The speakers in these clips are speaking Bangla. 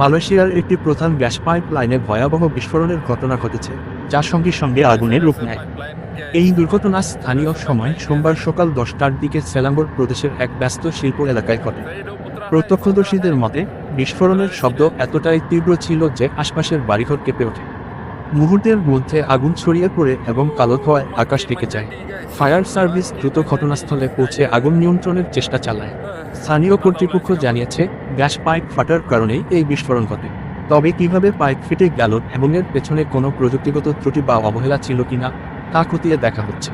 মালয়েশিয়ার একটি প্রধান গ্যাস পাইপ লাইনে ভয়াবহ বিস্ফোরণের ঘটনা ঘটেছে যার সঙ্গে সঙ্গে আগুনের রূপ নেয়। এই দুর্ঘটনা স্থানীয় সময় সোমবার সকাল দশটার দিকে সেলাঙ্গর প্রদেশের এক ব্যস্ত শিল্প এলাকায় ঘটে। প্রত্যক্ষদর্শীদের মতে, বিস্ফোরণের শব্দ এতটাই তীব্র ছিল যে আশপাশের বাড়িঘর কেঁপে ওঠে। মুহূর্তের মধ্যে আগুন ছড়িয়ে পড়ে এবং কালো ধোঁয়ায় আকাশ ডেকে যায়। ফায়ার সার্ভিস দ্রুত ঘটনাস্থলে পৌঁছে আগুন নিয়ন্ত্রণের চেষ্টা চালায়। স্থানীয় কর্তৃপক্ষ জানিয়েছে, গ্যাস পাইপ ফাটার কারণেই এই বিস্ফোরণ ঘটে। তবে কীভাবে পাইপ ফেটে গেল এবং এর পেছনে কোনো প্রযুক্তিগত ত্রুটি বা অবহেলা ছিল কিনা তা খতিয়ে দেখা হচ্ছে।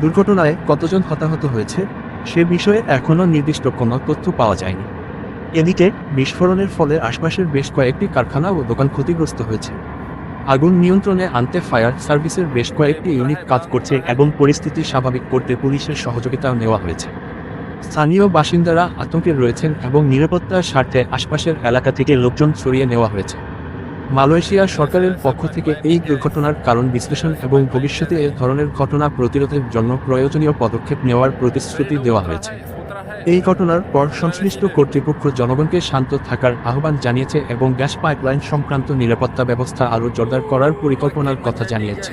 দুর্ঘটনায় কতজন হতাহত হয়েছে, সে বিষয়ে এখনও নির্দিষ্ট কোনো তথ্য পাওয়া যায়নি। এদিকে বিস্ফোরণের ফলে আশপাশের বেশ কয়েকটি কারখানা ও দোকান ক্ষতিগ্রস্ত হয়েছে। আগুন নিয়ন্ত্রণে আনতে ফায়ার সার্ভিসের বেশ কয়েকটি ইউনিট কাজ করছে এবং পরিস্থিতি স্বাভাবিক করতে পুলিশের সহযোগিতাও নেওয়া হয়েছে। স্থানীয় বাসিন্দারা আতঙ্কে রয়েছেন এবং নিরাপত্তার স্বার্থে আশপাশের এলাকা থেকে লোকজন সরিয়ে নেওয়া হয়েছে। মালয়েশিয়া সরকারের পক্ষ থেকে এই দুর্ঘটনার কারণ বিশ্লেষণ এবং ভবিষ্যতে এ ধরনের ঘটনা প্রতিরোধের জন্য প্রয়োজনীয় পদক্ষেপ নেওয়ার প্রতিশ্রুতি দেওয়া হয়েছে। এই ঘটনার পর সংশ্লিষ্ট কর্তৃপক্ষ জনগণকে শান্ত থাকার আহ্বান জানিয়েছে এবং গ্যাস পাইপলাইন সংক্রান্ত নিরাপত্তা ব্যবস্থা আরও জোরদার করার পরিকল্পনার কথা জানিয়েছে.